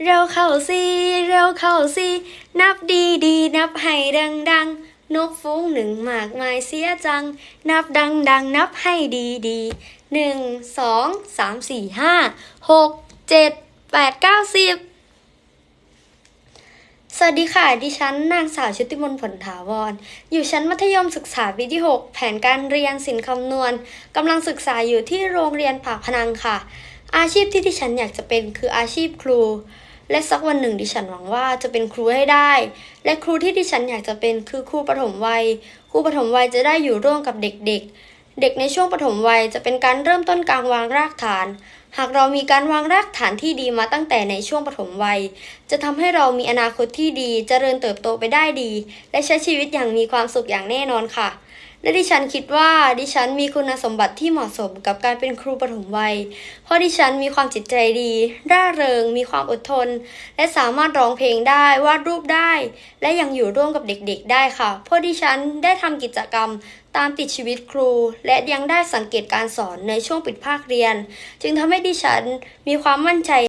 เร็วเข้าสิเร็วเข้าสินับดีดีนับให้ดังดังนกฟุ้งหนึ่งมากมายเสียจัง นับดังดังนับให้ดีดีหนึ่งสองสามสี่ห้าหกเจ็ดแปดเก้าสิบสวัสดีค่ะ ดิฉันนางสาวชุติมนผลถาวร อยู่ชั้นมัธยมศึกษาปีที่ 6 แผนการเรียนสินคำนวณกำลังศึกษาอยู่ที่โรงเรียนปากพนังค่ะ อาชีพที่ดิฉันอยากจะเป็นคืออาชีพครู และสักวันหนึ่งดิฉันหวังว่าจะเป็นครูให้ได้ และครูที่ดิฉันอยากจะเป็นคือครูปฐมวัย ครูปฐมวัยจะได้อยู่ร่วมกับเด็กๆเด็กในช่วงปฐมวัยจะเป็นการเริ่มต้นการวางรากฐาน หากเรามีการวางรากฐานที่ดีมาตั้งแต่ในช่วงปฐมวัย จะทำให้เรามีอนาคตที่ดีเจริญเติบโตไปได้ดี และใช้ชีวิตอย่างมีความสุขอย่างแน่นอนค่ะ และดิฉันคิดว่าดิฉันมีคุณสมบัติที่เหมาะสมกับการเป็นครูปฐมวัย เพราะดิฉันมีความจิตใจดี ร่าเริง มีความอดทน และสามารถร้องเพลงได้ วาดรูปได้ และยังอยู่ร่วมกับเด็กๆ ได้ค่ะ เพราะดิฉันได้ทำกิจกรรมตามติดชีวิตครู และยังได้สังเกตการสอนในช่วงปิดภาคเรียน จึงทำให้ดิฉันมีความมั่นใจ